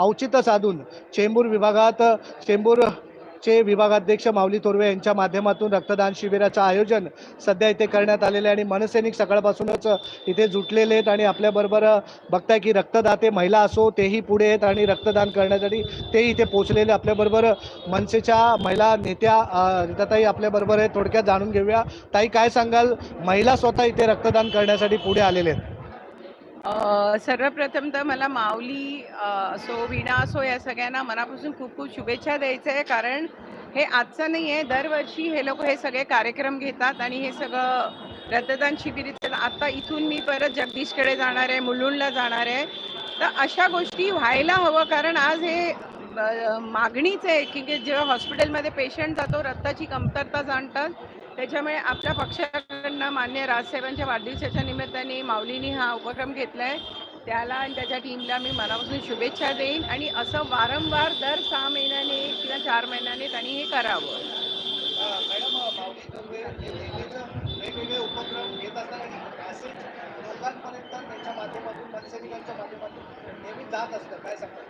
औचित्य साधून चेंबूर विभागात चेंबूर चे विभागाध्यक्ष माऊली तोरवे यांच्या माध्यमातून रक्तदान शिबिराचं आयोजन सध्या इथे करण्यात आलेलं आहे आणि मनसैनिक सकाळपासूनच इथे जुटलेले आहेत आणि आपल्याबरोबर बघताय की रक्तदाते महिला असो तेही पुढे आहेत आणि रक्तदान करण्यासाठी तेही इथे पोचलेले आपल्याबरोबर मनसेच्या महिला नेत्या अ, आपल्याबरोबर आहेत. थोडक्यात जाणून घेऊया. ताई काय सांगाल? महिला स्वतः इथे रक्तदान करण्यासाठी पुढे आलेले आहेत. सर्वप्रथम तर मला माऊली असो वीणा असो या सगळ्यांना मनापासून खूप खूप शुभेच्छा द्यायचं आहे. कारण हे आजचं नाही आहे. दरवर्षी हे लोक हे सगळे कार्यक्रम घेतात आणि हे सगळं रक्तदान शिबिर आता इथून मी परत जगदीशकडे जाणार आहे मुलुंडला जाणार आहे. तर अशा गोष्टी व्हायला हवं. कारण आज हे मागणीच आहे की जेव्हा हॉस्पिटलमध्ये पेशंट जातो रक्ताची कमतरता जाणतात. त्याच्यामुळे आपल्या पक्षाकडनं मान्य राजसाहेबांच्या वाढदिवसाच्या निमित्ताने माऊलीनी हा उपक्रम घेतला आहे त्याला आणि त्याच्या टीमला मी मनापासून शुभेच्छा देईन आणि असं वारंवार दर सहा महिन्याने किंवा चार महिन्याने त्यांनी हे करावं. मॅडम वेगवेगळे उपक्रम घेत असतात आणि मॅसेज लोकांपर्यंत त्यांच्या माध्यमातून मनसैनिकांच्या माध्यमातून नेहमी जात असतं काय सांगतात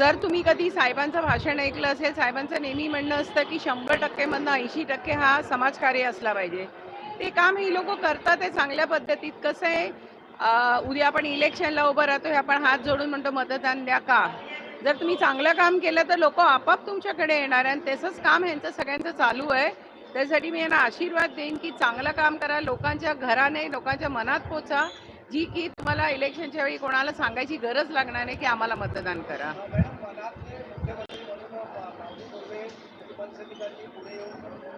जर तुम्ही कधी साहेबांचं भाषण ऐकलं असेल साहेबांचं नेहमी म्हणणं असतं की शंभर टक्केमधनं ऐंशी टक्के हा समाजकार्य असला पाहिजे. ते काम ही लोक करतात ते चांगल्या पद्धतीत. कसं आहे उद्या आपण इलेक्शनला उभं राहतोय आपण हात जोडून म्हणतो मतदान द्या का? जर तुम्ही चांगलं काम केलं तर लोक आपाप तुमच्याकडे येणार आहे आणि तसंच काम ह्यांचं सगळ्यांचं चालू आहे. त्यासाठी मी यांना आशीर्वाद देईन की चांगलं काम करा लोकांच्या घराने लोकांच्या मनात पोचा. जी की तुम्हाला इलेक्शनच्या वेळी कोणाला सांगायची गरज लागणार नाही की आम्हाला मतदान करा.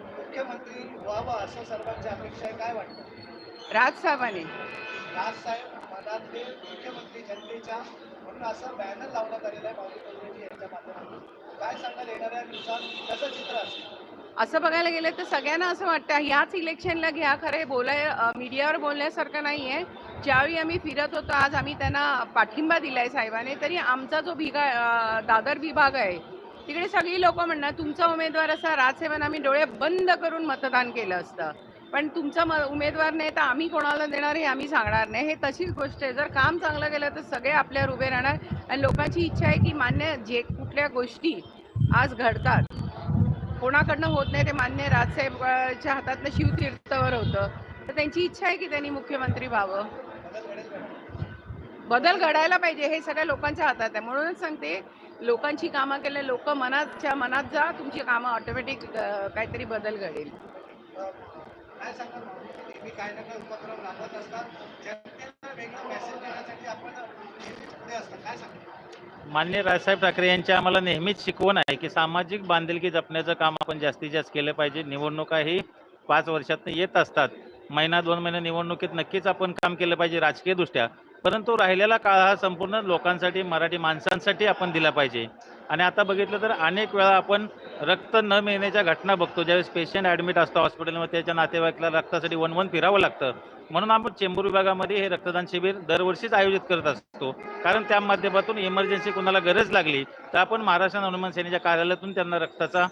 मुख्यमंत्री व्हावं असं सर्वांची अपेक्षा आहे. काय वाटतं? मनातले मुख्यमंत्री जनतेच्या म्हणून असं बॅनर लावण्यात आलेलं आहे माऊली तोरवेजी यांच्या माध्यमातून. काय सांगाल येणाऱ्या दिवसात कसं चित्र असेल असं बघायला गेलं तर सगळ्यांना असं वाटतं ह्याच इलेक्शनला घ्या. खरे बोलाय मीडियावर बोलण्यासारखं नाही आहे ज्यावेळी आम्ही फिरत होतो आज आम्ही त्यांना पाठिंबा दिलाय साहेबाने तरी आमचा जो भिगा दादर विभाग आहे तिकडे सगळी लोक म्हणणार तुमचा उमेदवार असा राजसेवन आम्ही डोळे बंद करून मतदान केलं असतं. पण तुमचा म उमेदवार नाही तर आम्ही कोणाला देणार हे आम्ही सांगणार नाही. हे तशीच गोष्ट आहे. जर काम चांगलं केलं तर सगळे आपल्यावर उभे राहणार. आणि लोकांची इच्छा आहे की मान्य जे कुठल्या गोष्टी आज घडतात. कोणाकडनं होत नाही ते मान्य राजसाहेबच्या हातातनं शिवतीर्थावर होतं. तर त्यांची इच्छा आहे की त्यांनी मुख्यमंत्री व्हावं. बदल घडायला पाहिजे हे सगळ्या लोकांच्या हातात आहे. म्हणूनच सांगते लोकांची कामं केले लोक मनातच्या मनात जा तुमची कामं ऑटोमॅटिक काहीतरी बदल घडेल. काय सांगाल? माऊली? नेहमी काय ना काय उपक्रम राबवत असतात जनतेला वेगळं मेसेज देण्यासाठी आपण नेहमी पुढे असतात. काय सांगाल? मान्य राजसाहेब ठाकरे यांची आम्हाला नेहमीच शिकवण आहे की सामाजिक बांधिलकी जपण्याचं काम आपण जास्तीत जास्त केलं पाहिजे. निवडणुका ही पाच वर्षातनं येत असतात. महिना दोन महिने निवडणुकीत नक्कीच आपण काम केलं पाहिजे राजकीयदृष्ट्या. परंतु राहिलेला काळ हा संपूर्ण लोकांसाठी मराठी माणसांसाठी आपण दिला पाहिजे. आणि आता बघितलं तर अनेक वेळा आपण रक्त न मिळण्याच्या घटना बघतो. ज्यावेळेस पेशंट ॲडमिट असतो हॉस्पिटलमध्ये त्याच्या नातेवाईकला रक्तासाठी वन वन फिरावं लागतं. म्हणून आपण चेंबूर विभागामध्ये हे रक्तदान शिबिर दरवर्षीच आयोजित करत असतो. कारण त्या माध्यमातून इमर्जन्सी कोणाला गरज लागली तर आपण महाराष्ट्र हनुमान सेनेच्या कार्यालयातून त्यांना रक्ताचा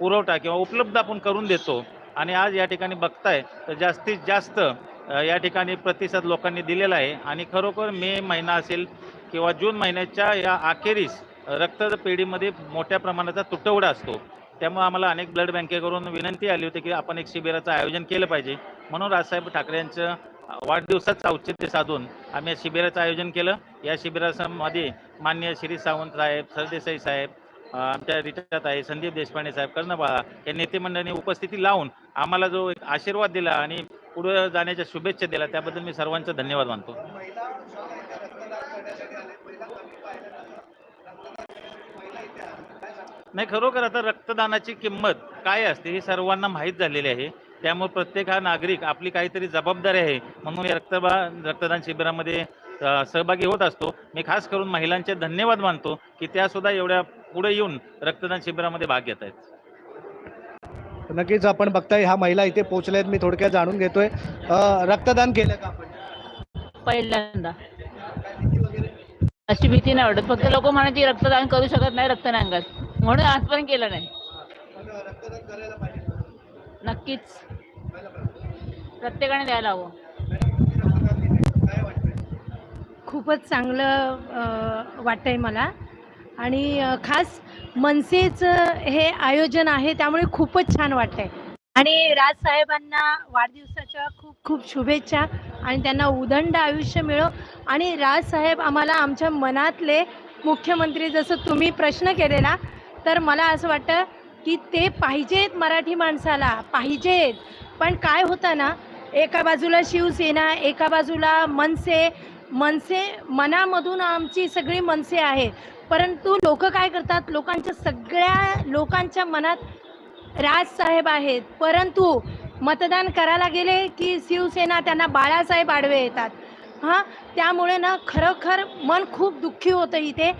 पुरवठा किंवा उपलब्ध आपण करून देतो. आणि आज या ठिकाणी बघताय तर जास्तीत जास्त या ठिकाणी प्रतिसाद लोकांनी दिलेला आहे. आणि खरोखर मे महिना असेल किंवा जून महिन्याच्या या अखेरीस रक्तपेढीमध्ये मोठ्या प्रमाणाचा तुटवडा असतो. त्यामुळे आम्हाला अनेक ब्लड बँकेकडून विनंती आली होती की आपण एक शिबिराचं आयोजन केलं पाहिजे. म्हणून राजसाहेब ठाकरे यांचं वाढदिवसाचं औचित्य साधून आम्ही या शिबिराचं आयोजन केलं. या शिबिरामध्ये मान्य श्री सावंत साहेब सरदेसाई साहेब आमच्या रिटायर्ड आहे संदीप देशपांडे साहेब कर्णबाळा या नेते उपस्थिती लावून आम्हाला जो एक आशीर्वाद दिला आणि पुढे जाण्याच्या शुभेच्छा दिल्या. त्याबद्दल मी सर्वांचा धन्यवाद मानतो. नाही खरोखर आता रक्तदानाची किंमत काय असते हे सर्वांना माहीत झालेली आहे. त्यामुळे प्रत्येक हा नागरिक आपली काहीतरी जबाबदारी आहे. म्हणून या रक्तबा रक्तदान शिबिरामध्ये सहभागी होत असतो. मी खास करून महिलांचे धन्यवाद मानतो की त्या सुद्धा एवढ्या पुढे येऊन रक्तदान शिबिरामध्ये भाग घेत आहेत. नक्कीच आपण बघताय ह्या महिला इथे पोहोचल्या आहेत. मी थोडक्यात जाणून घेतोय. रक्तदान केलं का आपण? पहिल्यांदा. अशी भीती नाही वाटत. फक्त लोक म्हणायची रक्तदान करू शकत नाही रक्तदांगात म्हणून आजपर्यंत केलं नाही. पण रक्तदान करायला पाहिजे नक्कीच. प्रत्येकाने द्यायला हवं. खूपच चांगलं वाटतंय मला. आणि खास मनसेचं हे आयोजन आहे त्यामुळे खूपच छान वाटतंय. आणि राजसाहेबांना वाढदिवसाच्या खूप खूप शुभेच्छा आणि त्यांना उदंड आयुष्य मिळो. आणि राजसाहेब आम्हाला आमच्या मनातले मुख्यमंत्री जसं तुम्ही प्रश्न केलेला तर मला असं वाटतं की ते पाहिजेत मराठी माणसाला पाहिजेत. पण काय होतं ना एका बाजूला शिवसेना एका बाजूला मनसे मनसे मनामधून आमची सगळी मनसे आहे. परंतु लोक काय करतात? लोकांच्या सगळ्या लोकांच्या मनात राजसाहेब आहेत. परंतु मतदान करायला गेले की शिवसेना त्यांना बाळासाहेब आडवे येतात. हां? त्यामुळे ना खरोखर मन खूप दुःखी होतं इथे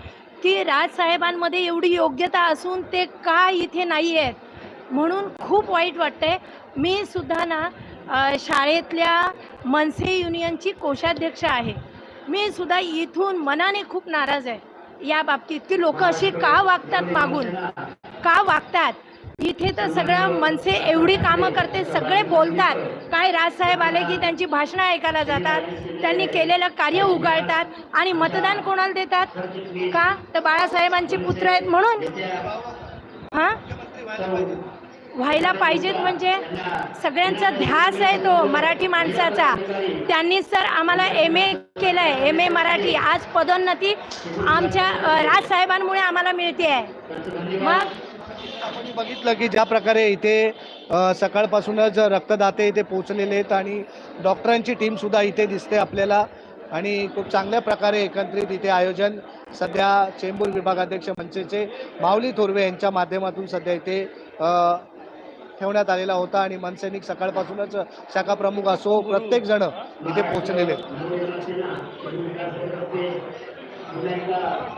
की राजसाहेबांमध्ये एवढी योग्यता असून ते का इथे नाही आहेत म्हणून खूप वाईट वाटतंय. मी सुद्धा ना शाळेतल्या मनसे युनियनची कोषाध्यक्ष आहे. मी सुद्धा इथून मनाने खूप नाराज आहे. या बाबतीत की लोक अशी का वागतात मागून? का वागतात? इथे तर सगळं मनसे एवढी कामं करते सगळे बोलतात. काय राजसाहेब आले की त्यांची भाषणं ऐकायला जातात? त्यांनी केलेलं कार्य उगाळतात आणि मतदान कोणाला देतात? का? तर बाळासाहेबांचे पुत्र आहेत म्हणून? हां? व्हायला पाहिजेत म्हणजे सगळ्यांचा ध्यास आहे तो मराठी माणसाचा. त्यांनीच तर आम्हाला एम ए केलं आहे एम ए मराठी. आज पदोन्नती आमच्या राजसाहेबांमुळे आम्हाला मिळते आहे मग? आपण बघितलं की ज्या प्रकारे इथे सकाळपासूनच रक्तदाते इथे पोहोचलेले आहेत आणि डॉक्टरांची टीम सुद्धा इथे दिसते आपल्याला आणि खूप चांगल्या प्रकारे एकत्रित इथे आयोजन. सध्या चेंबूर विभागाध्यक्ष मंचेचे माऊली थोरवे यांच्या माध्यमातून सध्या इथे ठेवण्यात आलेला होता आणि मनसैनिक सकाळपासूनच शाखा प्रमुख असो प्रत्येक जण इथे पोहोचलेले